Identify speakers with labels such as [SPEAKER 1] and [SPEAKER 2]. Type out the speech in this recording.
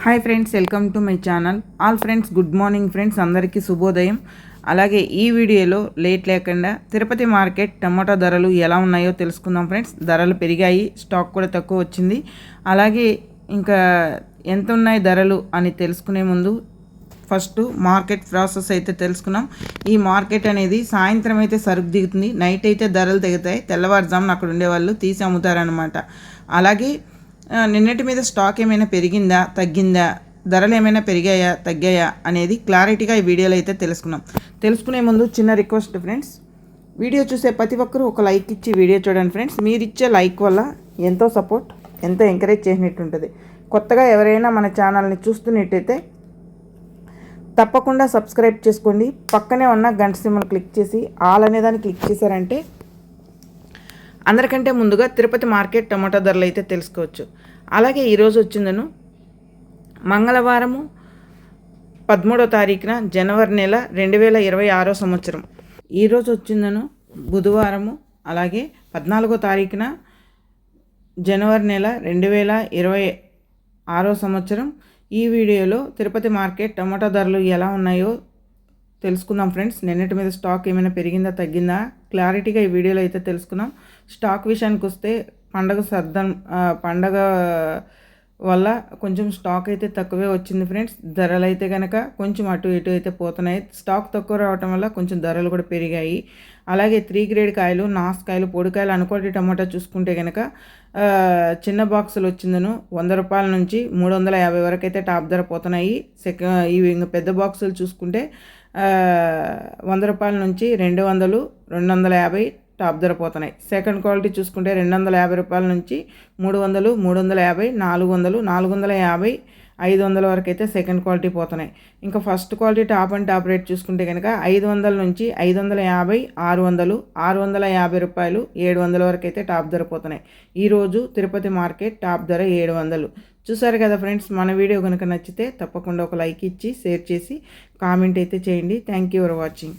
[SPEAKER 1] Hi friends welcome to my channel. All friends good morning friends అందరికీ శుభోదయం. అలాగే ఈ వీడియోలో లేట్ లేకుండా తిరుపతి మార్కెట్ టమాటా ధరలు ఎలా ఉన్నాయో తెలుసుకుందాం ఫ్రెండ్స్. ధరలు పెరిగాయి స్టాక్ కూడా తక్కువ వచ్చింది. అలాగే ఇంకా ఎంత ఉన్నాయి ధరలు అని తెలుసుకునే ముందు ఫస్ట్ మార్కెట్ ప్రాసెస్ అయితే తెలుసుకున్నాం. ఈ మార్కెట్ అనేది సాయంత్రం అయితే సరుకు దిగుతుంది. నైట్ అయితే ధరలు దిగుతాయి తెల్లవారుజామున అక్కడ ఉండేవాళ్ళు తీసి అమ్ముతారనమాట అలాగే నిన్నటి మీద స్టాక్ ఏమైనా పెరిగిందా తగ్గిందా ధరలు ఏమైనా పెరిగాయా తగ్గాయా అనేది క్లారిటీగా ఈ వీడియోలో అయితే తెలుసుకున్నాం. తెలుసుకునే ముందు చిన్న రిక్వెస్ట్ ఫ్రెండ్స్ వీడియో చూసే ప్రతి ఒక్కరూ ఒక లైక్ ఇచ్చి వీడియో చూడండి ఫ్రెండ్స్ మీరు ఇచ్చే లైక్ వల్ల ఎంతో సపోర్ట్ ఎంతో ఎంకరేజ్ చేసినట్టు ఉంటుంది కొత్తగా ఎవరైనా మన ఛానల్ని చూస్తున్నట్టయితే తప్పకుండా సబ్స్క్రైబ్ చేసుకోండి. పక్కనే ఉన్న గంట సింబల్ క్లిక్ చేసి ఆల్ అనేదాన్ని క్లిక్ చేశారంటే అందరికంటే ముందుగా తిరుపతి మార్కెట్ టమాటా ధరలు అయితే తెలుసుకోవచ్చు. అలాగే ఈరోజు వచ్చిందను. మంగళవారము పదమూడో తారీఖున జనవరి నెల రెండు వేల ఇరవై ఆరో సంవత్సరం. ఈరోజు వచ్చిందను. బుధవారము అలాగే పద్నాలుగో తారీఖున జనవరి నెల రెండు వేల ఇరవై ఆరో సంవత్సరం. ఈ వీడియోలో తిరుపతి మార్కెట్ టమాటా ధరలు ఎలా ఉన్నాయో తెలుసుకుందాం ఫ్రెండ్స్. నిన్నటి మీద స్టాక్ ఏమైనా పెరిగిందా తగ్గిందా? క్లారిటీగా ఈ వీడియోలో అయితే తెలుసుకుందాం. స్టాక్ విషయానికి వస్తే పండగ సర్దం పండగ వల్ల కొంచెం స్టాక్ అయితే తక్కువే వచ్చింది ఫ్రెండ్స్ ధరలు అయితే కనుక కొంచెం అటు ఇటు అయితే పోతున్నాయి. స్టాక్ తక్కువ రావటం వల్ల కొంచెం ధరలు కూడా పెరిగాయి. అలాగే త్రీ గ్రేడ్ కాయలు నాసుకాయలు పొడికాయలు అనుకోటి టమాటా చూసుకుంటే కనుక చిన్న బాక్సులు వచ్చిందను. వంద రూపాయల నుంచి మూడు వందల యాభై వరకు అయితే టాప్ ధర పోతున్నాయి. సెక ఇవి ఇంకా పెద్ద బాక్సులు చూసుకుంటే వంద రూపాయల నుంచి రెండు వందలు రెండు వందల యాభై టాప్ ధర పోతున్నాయి సెకండ్ క్వాలిటీ చూసుకుంటే రెండు వందల యాభై రూపాయల నుంచి మూడు వందలు మూడు వందల యాభై నాలుగు వందలు నాలుగు వందల యాభై ఐదు వందల వరకు అయితే సెకండ్ క్వాలిటీ పోతున్నాయి. ఇంకా first quality top and top rate చూసుకుంటే కనుక ఐదు వందల నుంచి ఐదు వందల యాభై ఆరు వందలు ఆరు వందల యాభై రూపాయలు ఏడు వందల వరకు అయితే టాప్ ధర పోతున్నాయి. ఈరోజు తిరుపతి మార్కెట్ టాప్ ధర ఏడు వందలు చూసారు కదా ఫ్రెండ్స్ మన వీడియో కనుక నచ్చితే తప్పకుండా ఒక లైక్ ఇచ్చి షేర్ చేసి కామెంట్ అయితే చేయండి. Thank you for watching.